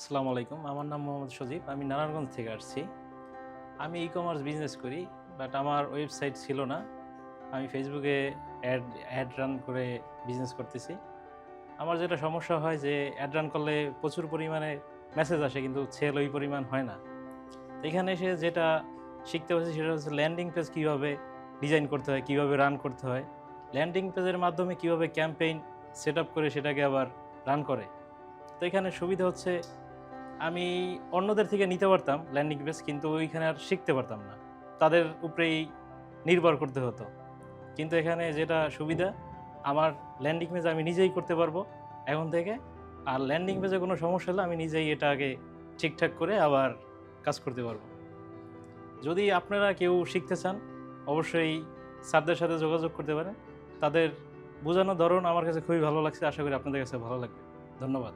আসসালামু আলাইকুম। আমার নাম মোহাম্মদ সজীব। আমি নারায়ণগঞ্জ থেকে আসছি। আমি ই কমার্স বিজনেস করি বাট আমার ওয়েবসাইট ছিল না। আমি ফেসবুকে অ্যাড অ্যাড রান করে বিজনেস করতেছি। আমার যেটা সমস্যা হয় যে অ্যাড রান করলে প্রচুর পরিমাণে মেসেজ আসে, কিন্তু সেল ওই পরিমাণ হয় না। এখানে এসে যেটা শিখতে হচ্ছে সেটা হচ্ছে ল্যান্ডিং পেজ কীভাবে ডিজাইন করতে হয়, কীভাবে রান করতে হয়। ল্যান্ডিং পেজের মাধ্যমে কীভাবে ক্যাম্পেইন সেট করে সেটাকে আবার রান করে। তো এখানে সুবিধা হচ্ছে আমি অন্যদের থেকে নিতে পারতাম ল্যান্ডিং পেজ কিন্তু ওইখানে আর শিখতে পারতাম না। তাদের উপরেই নির্ভর করতে হতো। কিন্তু এখানে যেটা সুবিধা, আমার ল্যান্ডিং পেজ আমি নিজেই করতে পারব এখন থেকে। আর ল্যান্ডিং পেজে কোনো সমস্যা হলে আমি নিজেই এটা আগে ঠিকঠাক করে আবার কাজ করতে পারব। যদি আপনারা কেউ শিখতে চান, অবশ্যই স্যারদের সাথে যোগাযোগ করতে পারেন। তাদের বোঝানোর ধরন আমার কাছে খুবই ভালো লাগছে। আশা করি আপনাদের কাছে ভালো লাগবে। ধন্যবাদ।